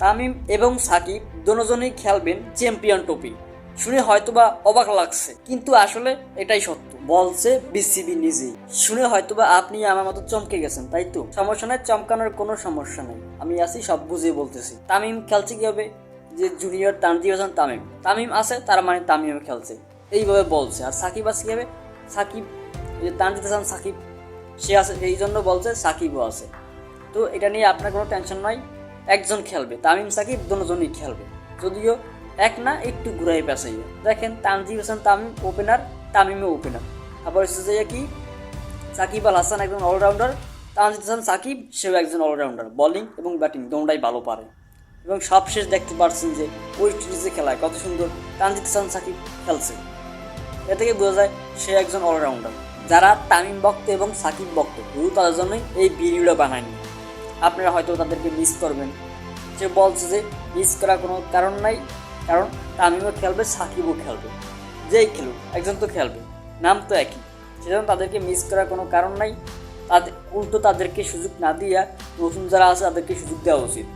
তামিম এবং সাকিব দুজনেই খেলবেন চ্যাম্পিয়ন ট্রফি। শুনে হয়তোবা অবাক লাগছে, কিন্তু আসলে এটাই সত্য। বলছে বিসিবি নিজেই। শুনে হয়তোবা আপনি আমার মতো চমকে গেছেন, তাই তো? সমস্যা নাই, চমকানোর কোনো সমস্যা নেই। আমি আছি, সব বুঝিয়ে বলতেছি। তামিম খেলছে কি হবে যে জুনিয়র তানজিব হাসান তামিম। তামিম আছে, তার মানে তামিম খেলছে। এইভাবে বলছে। আর সাকিব আছে কি হবে সাকিব, যে তানজিদ হাসান, সাকিব, সে আছে, এই জন্য বলছে সাকিবও আছে। তো এটা নিয়ে আপনার কোনো টেনশন নয় একজন খেলবে, তামিম সাকিব দুজনই খেলবে। যদিও এক না, একটু ঘুরাই পেঁচাইয়া। দেখেন, তানজিব হাসান তামিম ওপেনার তামিমও ওপেনার আবার হচ্ছে যে কি, সাকিব আল হাসান একজন অলরাউন্ডার তানজিদ হাসান সাকিব, সেও একজন অলরাউন্ডার বলিং এবং ব্যাটিং দুটাই ভালো পারে। এবং সবশেষ দেখতে পাচ্ছেন যে ওয়েস্ট ইন্ডিজে খেলায় কত সুন্দর তানজিদ হাসান সাকিব খেলছে। এ থেকে বোঝা যায় সে একজন অলরাউন্ডার যারা তামিম ভক্ত এবং সাকিব ভক্ত, শুধু তাদের জন্যই এই ভিডিওটা বানায়নি। আপনারা হয়তো তাদেরকে মিস করবেন। সে বলছে যে মিস করার কোনো কারণ নাই, কারণ তামিমও খেলবে, সাকিবও খেলবে। যেই খেলুক, একজন তো খেলবে, নাম তো একই। সেজন্য তাদেরকে মিস করার কোনো কারণ নাই। তাদের, উল্টো তাদেরকে সুযোগ না দিয়া নতুন যারা আছে তাদেরকে সুযোগ দেওয়া উচিত।